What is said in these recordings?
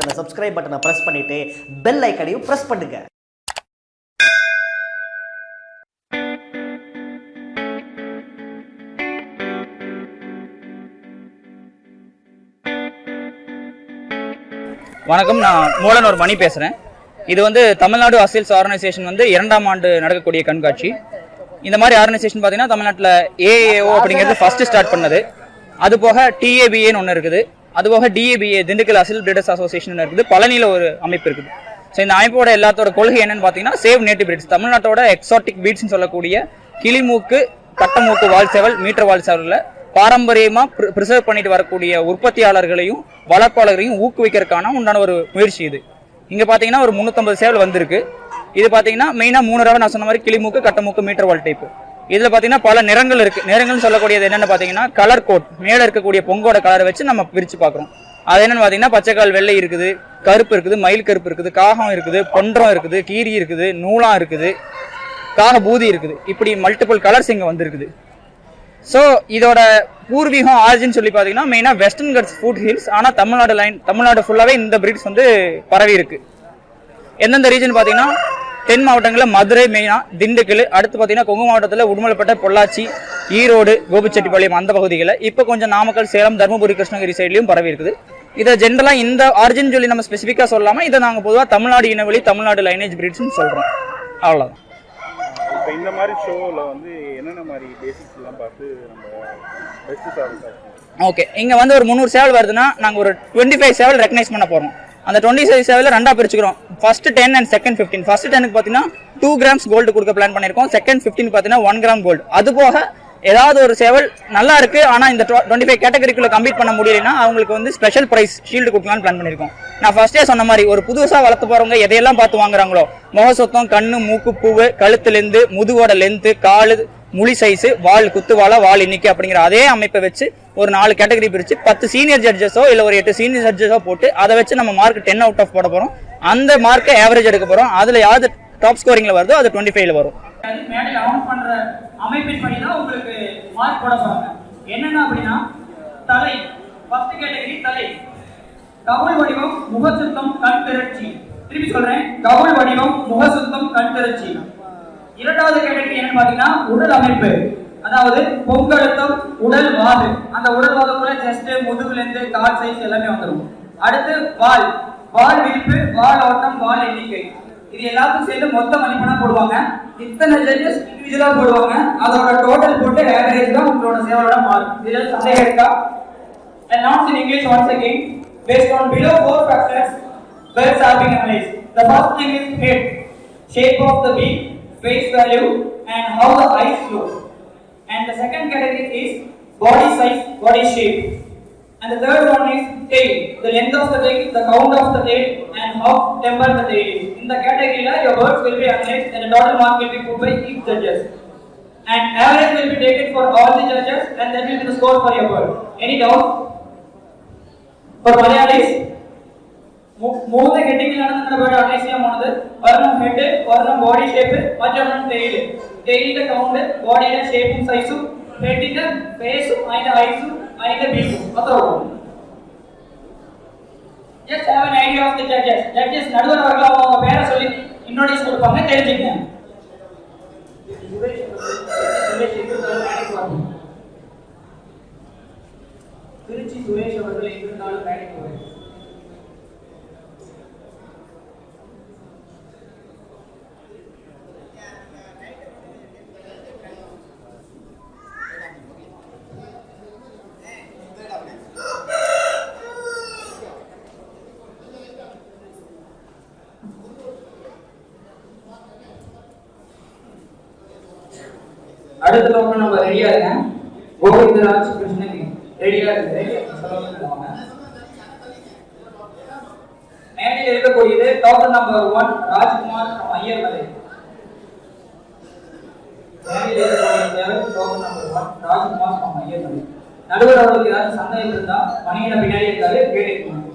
அந்த சப்ஸ்கிரைப் பட்டனை பிரஸ் பண்ணிட்டு பெல் ஐக்கனையும் பிரஸ் பண்ணுங்க. வணக்கம் நான் மூலனூர் மணி பேசுகிறேன் இது வந்து தமிழ்நாடு அசில்ஸ் ஆர்கனைசேஷன் வந்து இரண்டாம் ஆண்டு நடக்கக்கூடிய கண்காட்சி. இந்த மாதிரி ஆர்கனைசேஷன் பார்த்தீங்கன்னா தமிழ்நாட்டில் ஏஏஓ அப்படிங்கிறது ஃபர்ஸ்ட் ஸ்டார்ட் பண்ணது. அது போக டிஏபிஏன்னு ஒன்று இருக்குது. அது போக TAPA Dindigul Aseel breeders association இருக்குது. பழனியில் ஒரு அமைப்பு இருக்குது. ஸோ இந்த அமைப்போட எல்லாத்தோட கொள்கை என்னன்னு பார்த்தீங்கன்னா சேவ் நேட்டிவ் பிரீட்ஸ் தமிழ்நாட்டோட எக்ஸாட்டிக் பீட்ஸ்னு சொல்லக்கூடிய கிளிமூக்கு கட்டமூக்கு வால் சேவல் மீட்டர் வால் செவலில் பாரம்பரியமாக ப்ரிசர்வ் பண்ணிட்டு வரக்கூடிய உற்பத்தியாளர்களையும் வளர்ப்பாளர்களையும் ஊக்குவிக்கிறதுக்கான உண்டான ஒரு முயற்சி இது. இங்கே பார்த்தீங்கன்னா ஒரு முந்நூற்றம்பது சேவல் வந்திருக்கு. இது பார்த்தீங்கன்னா மெயினாக மூணு ரவை நான் சொன்ன மாதிரி கிளிமூக்கு கட்டமூக்கு மீட்டர் வால் டைப்பு இதில் பார்த்தீங்கன்னா பல நிறங்கள் இருக்குது நிறங்கள்னு சொல்லக்கூடியது என்னென்னு பார்த்தீங்கன்னா கலர் கோட் மேலே இருக்கக்கூடிய பொங்கோட கலரை வச்சு நம்ம பிரித்து பார்க்குறோம் அது என்னென்னு பார்த்தீங்கன்னா பச்சைக்கால் வெள்ளை இருக்குது கருப்பு இருக்குது மயில் கருப்பு இருக்குது காகம் இருக்குது பொன்றம் இருக்குது கீரி இருக்குது நூலாம் இருக்குது காக பூதி இருக்குது. இப்படி மல்டிபிள் கலர்ஸ் இங்கே வந்திருக்குது. ஸோ இதோட பூர்வீகம் ஆரிஜின் சொல்லி பார்த்தீங்கன்னா மெயினாக வெஸ்டர்ன் கட்ஸ் ஃபுட் ஹில்ஸ் ஆனால் தமிழ்நாடு லைன் தமிழ்நாடு ஃபுல்லாகவே இந்த பிரீட்ஸ் வந்து பரவி இருக்குது எந்தெந்த ரீஜன் பார்த்தீங்கன்னா தென் மாவட்டங்களில் மதுரை மெயினாக திண்டுக்கல் அடுத்து பார்த்தீங்கன்னா கொங்கு மாவட்டத்தில் உடுமலைப்பேட்டை பொள்ளாச்சி ஈரோடு கோபிச்செட்டிப்பாளையம் அந்த பகுதிகளில் இப்போ கொஞ்சம் நாமக்கல் சேலம் தருமபுரி கிருஷ்ணகிரி சைட்லையும் பரவி இருக்குது. இதை ஜென்ரலாக இந்த ஆரிஜின் சொல்லி நம்ம ஸ்பெசிஃபிக்காக சொல்லாமல் இதை நாங்கள் பொதுவாக தமிழ்நாடு இனவெளி தமிழ்நாடு லைனேஜ் பிரீட்ஸ்னு சொல்கிறோம் அவ்வளோதான் இப்போ இந்த மாதிரி ஷோவில் வந்து என்னென்ன மாதிரி பேசிக்ஸ் எல்லாம் பார்த்து நம்ம பெஸ்ட் சர்வீஸ் ஓகே இங்க வந்து ஒரு முந்நூறு சேவல் வருதுன்னா நாங்க ஒரு டுவெண்ட்டி ஃபைவ் சேவல் ரெக்கனைஸ் பண்ண போறோம். அந்த டுவெண்ட்டி ஃபைவ் சேவையில் ரெண்டாக பிரிச்சுக்கிறோம். First ten and second fifteen first டெனுக்கு பார்த்தீங்கன்னா டூ கிராம்ஸ் கோல்டு கொடுக்க பிளான் பண்ணியிருக்கோம். செகண்ட் ஃபிஃப்டின் பார்த்தீங்கன்னா ஒன் கிராம் கோல்டு அது போக ஏதாவது ஒரு சேவல் நல்லா இருக்கு ஆனால் இந்த டுவெண்ட்டி ஃபைவ் கேட்டகரிக்குள்ள கம்ப்ளீட் பண்ண முடியலன்னா அவங்களுக்கு வந்து ஸ்பெஷல் ப்ரைஸ் ஷீல்டு கொடுக்கலாம்னு பிளான் பண்ணியிருக்கோம். நான் ஃபர்ஸ்டே சொன்ன மாதிரி ஒரு புதுசாக வளர்த்து போறவங்க எதையெல்லாம் பார்த்து வாங்குறாங்களோ? முக சுத்தம் கண்ணு மூக்கு பூவு கழுத்துலேருந்து முதுகோட லென்த்து காலு முழி சைஸ் வால் குத்துவாளா வால் இன்னைக்கு அப்படிங்கிற அதே அமைப்பை வச்சு ஒரு நாலு கேட்டகரி பிரித்து பத்து சீனியர் ஜட்ஜஸோ இல்லை ஒரு எட்டு சீனியர் ஜட்ஜஸோ போட்டு அதை வச்சு நம்ம மார்க் டென் அவுட் ஆஃப் போட போகிறோம் அந்த மார்க்கை ஆவரேஜ் எடுக்க போகிறோம் அதில் யாவது டாப் ஸ்கோரிங்கில் வருதோ அது டுவெண்ட்டி ஃபைவ்ல வரும். மேடையில் தான் உங்களுக்கு மார்க் போட போறாங்க. என்னென்ன அப்படின்னா தலை ஃபர்ஸ்ட் கேட்டகரி தலை. கவுள் வடிவம் முக கண் திருச்சி திருப்பி சொல்றேன். கவுள் வடிவம் முகசுத்தம் கண் திருச்சி இரண்டாவது கேட்டகரி என்னன்னு பாத்தீங்கன்னா உடல் அமைப்பு. அதாவது பொங்கழுத்தம் உடல் வாது. அந்த உடல் வாதக்குள்ள செஸ்ட் முதுகுல இருந்து கால் சைஸ் எல்லாமே வந்துடும் அடுத்து வால். வால் விரிப்பு வால் ஓட்டம் வால் எண்ணிக்கை. இது எல்லாத்துக்கும் சேர்த்து மொத்த மதிப்பெண்ணா போடுவாங்க? இத்தனை ஜட்ஜஸ் இண்டிவிஜுவலா போடுவாங்க. அதோட டோட்டல் போட்டு ஆவரேஜ் தான் உங்களோட சேவலோட மார்க் இதுல சந்தேகம் இருக்கா? Announced in English once again based on below four factors birds are being analyzed. The first thing is head, shape of the beak, face value, and how the eyes look. And the second category is body size, body shape. And the third one is tail, the length of the tail, the count of the tail, and how temper the tail. In the category, your birds will be analyzed and the total mark will be put by each judges. And average will be taken for all the judges and that will be the score for your bird. Any doubt? For Malayalis, മൂന്ന് ഹെഡിങ്ങിലാണ് നിങ്ങളുടെ bird analyse ചെയ്യാൻ പോണത് ഒരെണ്ണം head ഒരെണ്ണം body shape മറ്റൊരെണ്ണം tail ടെയിലിന്റെ count ബോഡിയുടെ ഷേപ്പും സൈസും ഹെഡിന്റെ ഫേസും അതിന്റെ ഐസും അതിന്റെ ബീക്കും അത്രേ ഉള്ളൂ just have an idea of the judges judges நடுவர் அவர்கள் அவங்க பேரை சொல்லி இன்ட்ரோடியூஸ் கொடுப்பாங்க தெரிஞ்சுக்கங்க திருச்சி சுரேஷ் அவர்கள் எங்கிருந்தாலும் அடுத்த பக்கம் நம்ம ரெடியா இருக்கேன் கோவிந்தராஜ் கிருஷ்ணகிரி. ரெடியா இருக்கு. மேடையில் இருக்கக்கூடியது token number one Rajkumar from Ayyarmalai மேடையில் இருக்கக்கூடிய token number one Rajkumar from Ayyarmalai நடுவர் அவர்களுக்கு ஏதாவது சந்தேகம் இருந்தா பணியிட பின்னாடி இருக்காரு கேட்டுக்கணும்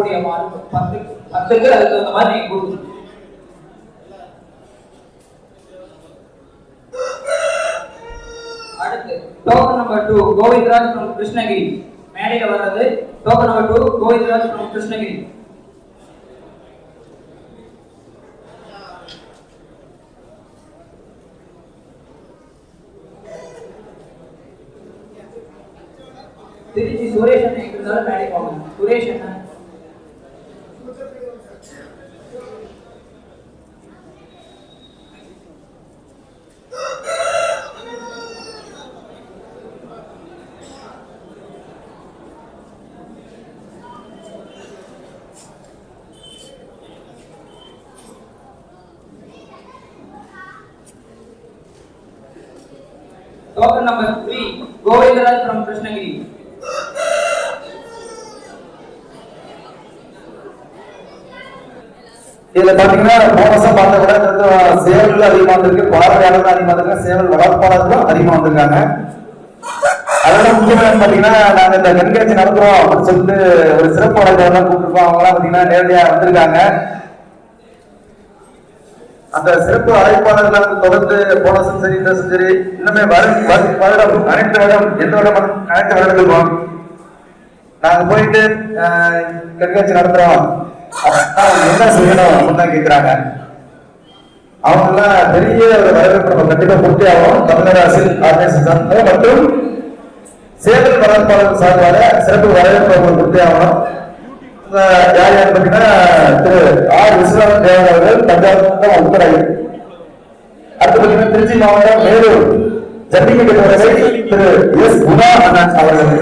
வரக்கூடிய பத்துக்கு அதுக்கு தகுந்த மாதிரி நீங்க கொடுக்கணும். திருச்சி சுரேஷ் அண்ணன் இருந்தாலும் மேடைக்கு வாங்க. சுரேஷ் அண்ணன். Token number three, Govindaraj from Krishnagiri. இதுல பாத்தீங்கன்னா போன பார்த்த விட சேவல் அதிகமா வந்திருக்கு. பார்வையாளர்கள் அதிகமா வந்திருக்காங்க சேவல் வளர்ப்பாளர்களும் அதிகமா வந்திருக்காங்க. அதோட முக்கியமான பாத்தீங்கன்னா நாங்க இந்த கண்காட்சி நடத்துறோம் அப்படின்னு சொல்லிட்டு ஒரு சிறப்பு அழைப்பாளர் கூப்பிட்டுருக்கோம். அவங்க எல்லாம் பாத்தீங்கன்னா நேரடியா வந்திருக்காங்க. அந்த சிறப்பு அழைப்பாளர்கள் தொடர்ந்து போனஸும் சரி இந்த சரி இன்னுமே வரும் வருடம் அனைத்து வருடம் எந்த வருடம் அனைத்து வருடங்களுக்கும் நாங்க போயிட்டு அஹ், கண்காட்சி நடத்துறோம். அவங்க என்ன செய்யணும் அப்படின்னு தான் கேக்குறாங்க. அவங்க எல்லாம் பெரிய ஒரு வரவேற்பு நம்ம கண்டிப்பா பூர்த்தி ஆகும் தமிழ்நாடு ஆர்கனைசேஷன் மற்றும் சேவல் வளர்ப்பாளர் சார்பாக சிறப்பு வரவேற்பு அவங்க ஆகணும். யார் யார் பார்த்தீங்கன்னா திரு ஆர் விஸ்வநாத் தேவன் அவர்கள் பஞ்சாப் உத்தரவு. அடுத்து பார்த்தீங்கன்னா திருச்சி மாவட்டம் மேலூர். ஜல்லிக்கட்டு வீரரை திரு எஸ் குணா அண்ணன் அவர்கள்.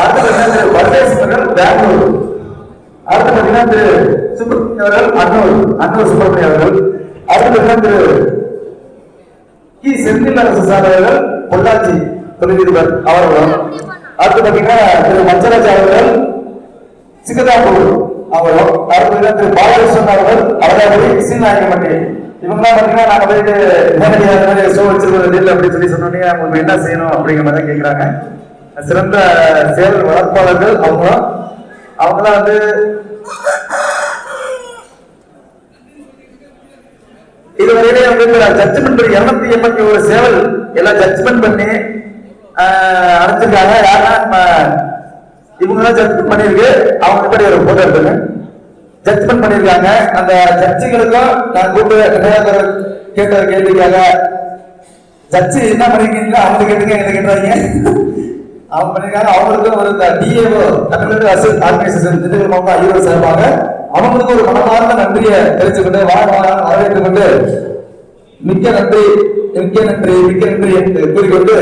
அடுத்து பார்த்தீங்கன்னா திரு பரதேஷ் அவர்கள் பெங்களூர். அடுத்து பார்த்தீங்கன்னா திரு சுப்பிரமணிய அவர்கள் அன்னூர். அன்னூர் சுப்பிரமணிய அவர்கள். அடுத்து பார்த்தீங்கன்னா திரு கி. செந்தில் அரசு சார் அவர்கள் பொள்ளாச்சி தொழிலதிபர் அவர்களும். அடுத்து பார்த்தீங்கன்னா திரு மச்சராஜ் அவர்கள் சிங்கதாப்பூர் அவரும் அடுத்து திரு பாலகிருஷ்ணன் அவர்கள் அவராபுரி சீனாயகமட்டி இவங்கெல்லாம் பாத்தீங்கன்னா நாங்க போயிட்டு நேரடியாக ஷோ வச்சிருக்கிறது இல்லை அப்படின்னு சொல்லி சொன்னோன்னே அவங்க என்ன செய்யணும் அப்படிங்கிற மாதிரி தான் கேட்கிறாங்க சிறந்த சேவல் வளர்ப்பாளர்கள் அவங்க. அவங்களாம் வந்து இதுவரையிலே வந்து ஜட்ஜ்மெண்ட் பண்ணி இருநூத்தி எண்பத்தி ஒரு சேவல் எல்லாம் ஜட்ஜ்மெண்ட் பண்ணி ஆஹ், அனுப்பிச்சிருக்காங்க யாருன்னா நம்ம ஜட்ஜ்மெண்ட் பண்ணிருக்கு அவங்க கிட்ட ஒரு போட்டோ எடுத்துங்க? ஜட்ஜ்மெண்ட் பண்ணிருக்காங்க அந்த ஜட்ஜுகளுக்கும் நான் கூப்பிட்டு நிறைய பேர் கேட்ட கேள்விக்காக ஜட்ஜு என்ன பண்ணிருக்கீங்களா அவங்க கேட்டுங்க என்ன கேட்டுறாங்க அவங்க பண்ணிருக்காங்க அவங்களுக்கும் ஒரு டிஏஓ தமிழ்நாடு அரசு ஆர்கனைசேஷன் திண்டுக்கல் மாவட்டம் ஐயர் சார்பாக அவங்களுக்கும் ஒரு மனமார்ந்த நன்றியை தெரிவித்துக்கொண்டு வாழ வாழ வரவேற்றுக் கொண்டு மிக்க நன்றி மிக்க நன்றி மிக்க நன்றி என்று கூறிக்கொண்டு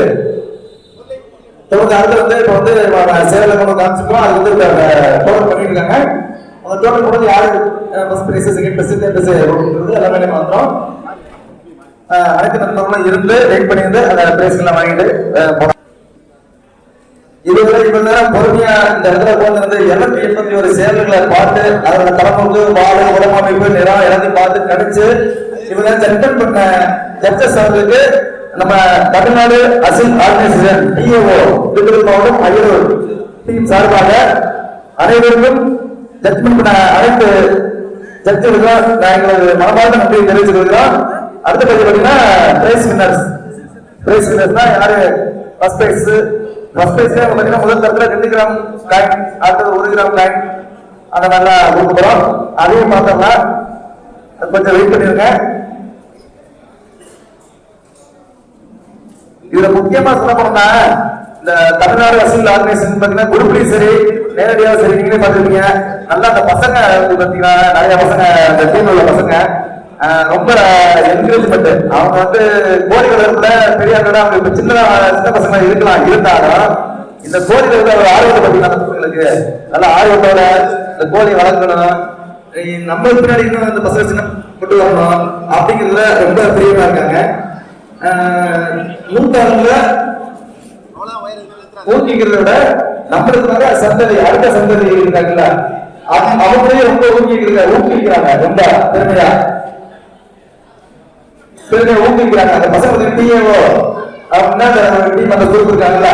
தொடர்ந்து அடுத்து வந்து இப்போ வந்து சேலம் கொண்டு காமிச்சிருக்கோம் அது வந்து டோட்டல் பண்ணிட்டு இருக்காங்க அந்த டோட்டல் போட்டு யாரு first prize second prize third prize எல்லாமே நம்ம வந்துடும் அனைத்து நண்பர்களும் இருந்து வெயிட் பண்ணியிருந்து அந்த பிரைஸ்லாம் வாங்கிட்டு இதுவரை இவ்வளவு நேரம் பொறுமையா இந்த இடத்துல உட்கார்ந்து இருநூத்தி எண்பத்தி ஒரு சேவல்களை பார்த்து அதோட தலைமுக்கு வாழ உடம்பமைப்பு நிறம் எல்லாத்தையும் பார்த்து கடிச்சு இவங்க சென்டர் பண்ண ஜட்ஜஸ் அவர்களுக்கு நம்ம தமிழ்நாடு அசில் ஆர்கனைசேஷன் டிஏஓ திண்டுக்கல் மாவட்டம் அரியலூர். டீம் சார்பாக அனைவருக்கும் ஜட்மெண்ட் பண்ண அனைத்து ஜட்ஜுகளுக்கும் நான் எங்களது மனமார்ந்த நன்றியை தெரிவித்துக் கொள்கிறோம். அடுத்த பகுதி பார்த்தீங்கன்னா பிரைஸ் வின்னர்ஸ் பிரைஸ் வின்னர்ஸ்னா யாரு ஃபர்ஸ்ட் பிரைஸ் ஃபர்ஸ்ட் பிரைஸ் பார்த்தீங்கன்னா முதல் தரத்துல ரெண்டு கிராம் காயின் அடுத்தது ஒரு கிராம் காயின் அந்த மாதிரிலாம் கொடுக்க போறோம். அதையும் பார்த்தோம்னா கொஞ்சம் வெயிட் பண்ணிருங்க. இதுல முக்கியமா சொல்ல போனோம்னா இந்த தமிழ்நாடு வசூல் ஆர்கனைசேஷன் பாத்தீங்கன்னா குரூப்லயும் சரி நேரடியாக சரி நீங்களே பாத்துருப்பீங்க நல்லா அந்த பசங்க வந்து பாத்தீங்கன்னா நிறைய பசங்க அந்த டீம் உள்ள பசங்க ரொம்ப என்கரேஜ்மெண்ட் அவங்க வந்து கோடி கூட பெரிய அவங்க இப்ப சின்ன சின்ன பசங்க இருக்கலாம் இருந்தாலும் இந்த கோழி வந்து ஒரு ஆர்வத்தை பாத்தீங்கன்னா அந்த பசங்களுக்கு நல்ல ஆர்வத்தோட இந்த கோழி வளர்க்கணும். நம்ம பின்னாடி இன்னும் அந்த பசங்க சின்ன கொண்டு வரணும். அப்படிங்கிறதுல ரொம்ப பிரியமா இருக்காங்க. நூற்றாண்டுல ஊக்கிக்கிறத விட நம்மளுக்கு வர சந்ததி அடுத்த சந்ததி இருக்காங்கல்ல அவங்க- அவங்களே ரொம்ப ஊக்கிக்கிறாங்க ரொம்ப பெருமையா? பெருமையா ஊக்கிக்கிறாங்க அந்த பசங்க டிஏஓ அப்படின்னா டீம் அந்த குரூப் இருக்காங்கல்ல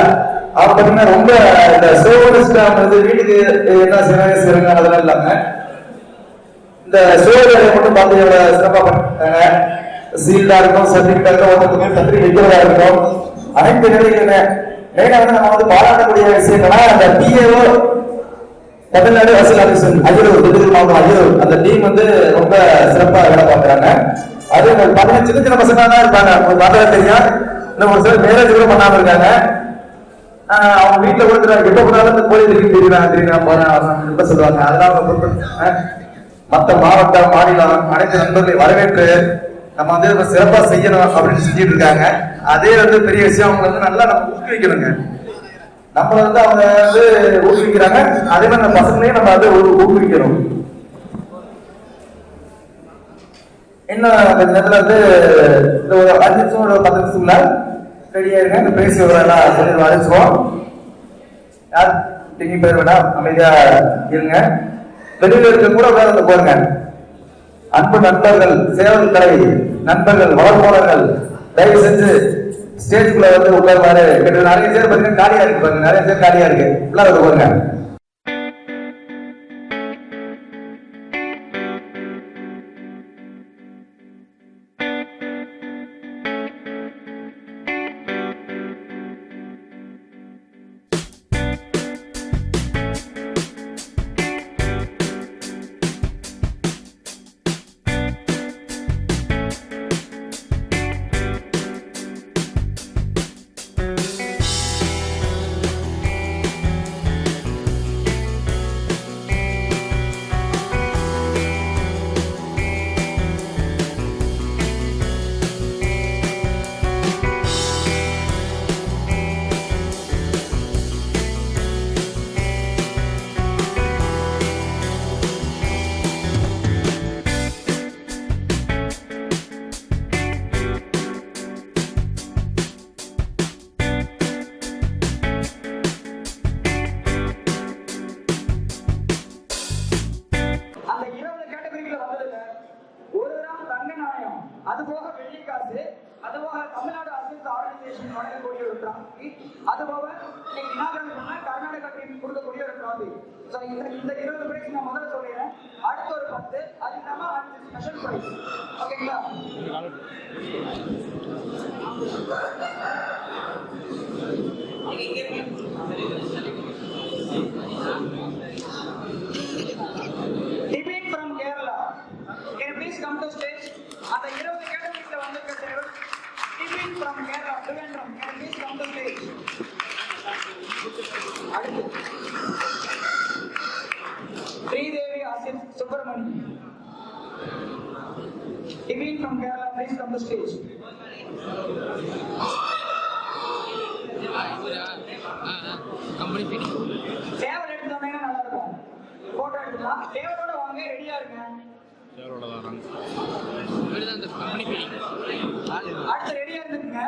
அவங்க பாத்தீங்கன்னா ரொம்ப இந்த சோகனிஸ்ட் வந்து வீட்டுக்கு என்ன செய்யறாங்க செய்யறாங்க அதெல்லாம் இல்லாம இந்த சோதனை மட்டும் பார்த்து சிறப்பாக சிறப்பா சீல்டா இருக்கும் சர்டிபிகேட்டா இருக்கும் ஒவ்வொருத்தருக்கும் பத்திரிகை வைக்கிறதா இருக்கும் அனைத்து நிலையிலுமே மெயினா வந்து நம்ம வந்து பாராட்டக்கூடிய விஷயங்களா அந்த டிஏஓ தமிழ்நாடு வசூல் ஆபீசர் அஜிரூர் திண்டுக்கல் மாவட்டம் அஜிரூர் அந்த டீம் வந்து ரொம்ப சிறப்பா வேலை பார்க்கறாங்க. அது ஒரு பதினஞ்சு சின்ன சின்ன பசங்க தான் இருப்பாங்க. ஒரு பார்த்தா தெரியும். இன்னும் ஒரு சிலர் மேரேஜ் கூட பண்ணாம இருக்காங்க. அவங்க வீட்டுல கொடுக்குறாங்க எப்ப போனாலும் இந்த கோயில் இருக்கு தெரியுறாங்க தெரியுறாங்க போறேன் ரொம்ப சொல்லுவாங்க. அதெல்லாம் அவங்க மத்த மாவட்டம் மாநிலம் அனைத்து நண்பர்களை வரவேற்று நம்ம வந்து நம்ம சிறப்பா செய்யணும் அப்படின்னு செஞ்சுட்டு இருக்காங்க அதே வந்து பெரிய விஷயம் அவங்க வந்து நல்லா நம்ம ஊக்குவிக்கணுங்க. நம்மள வந்து அவங்க வந்து ஊக்குவிக்கிறாங்க. அதே மாதிரி நம்ம பசங்களையும் நம்ம வந்து ஊக்குவிக்கணும். இன்னும் கொஞ்ச நேரத்துல வந்து இந்த ஒரு அஞ்சு நிமிஷம் ஒரு பத்து நிமிஷம்ல ரெடியா இருங்க. இந்த பேசி எல்லாம் சொல்லி வரைச்சுவோம் யார்? திங்கி பேர் வேண்டாம் அமைதியா இருங்க. வெளியில இருக்க கூட வேற போருங்க அன்பு நண்பர்கள் சேவல் கலை நண்பர்கள் வளர்ப்பாளர்கள் தயவு செஞ்சு ஸ்டேஜ்குள்ள வந்து உட்காருவாரு. கிட்ட நிறைய பேர் பார்த்தீங்கன்னா காலியா இருக்கு பாருங்க. நிறைய பேர் காலியா இருக்கு. உள்ள வந்து பாருங்க அசிஸ்ட் வழங்கக்கூடிய ஒரு டிராஃபி அது போக நீங்க இனாகரல் பண்ண கர்நாடகா டீம் கொடுக்கக்கூடிய ஒரு டிராஃபி ஸோ இந்த இந்த இருபது பிரைஸ் நான் முதல்ல சொல்லிடுறேன். அடுத்த ஒரு பத்து அது இல்லாம அஞ்சு ஸ்பெஷல் பிரைஸ் ஓகேங்களா Divin from Kerala Trivandrum can please come to stage அடுத்து Sridevi Asif Subramani Divin from Kerala please come to stage சேவல் எடுத்து வந்தீங்கன்னா நல்லா இருக்கும் போட்டோ எடுத்துக்கலாம் சேவலோட வாங்க ரெடியா இருங்க அடுத்து ரெடியா இருந்துக்குங்க திரு நிபின்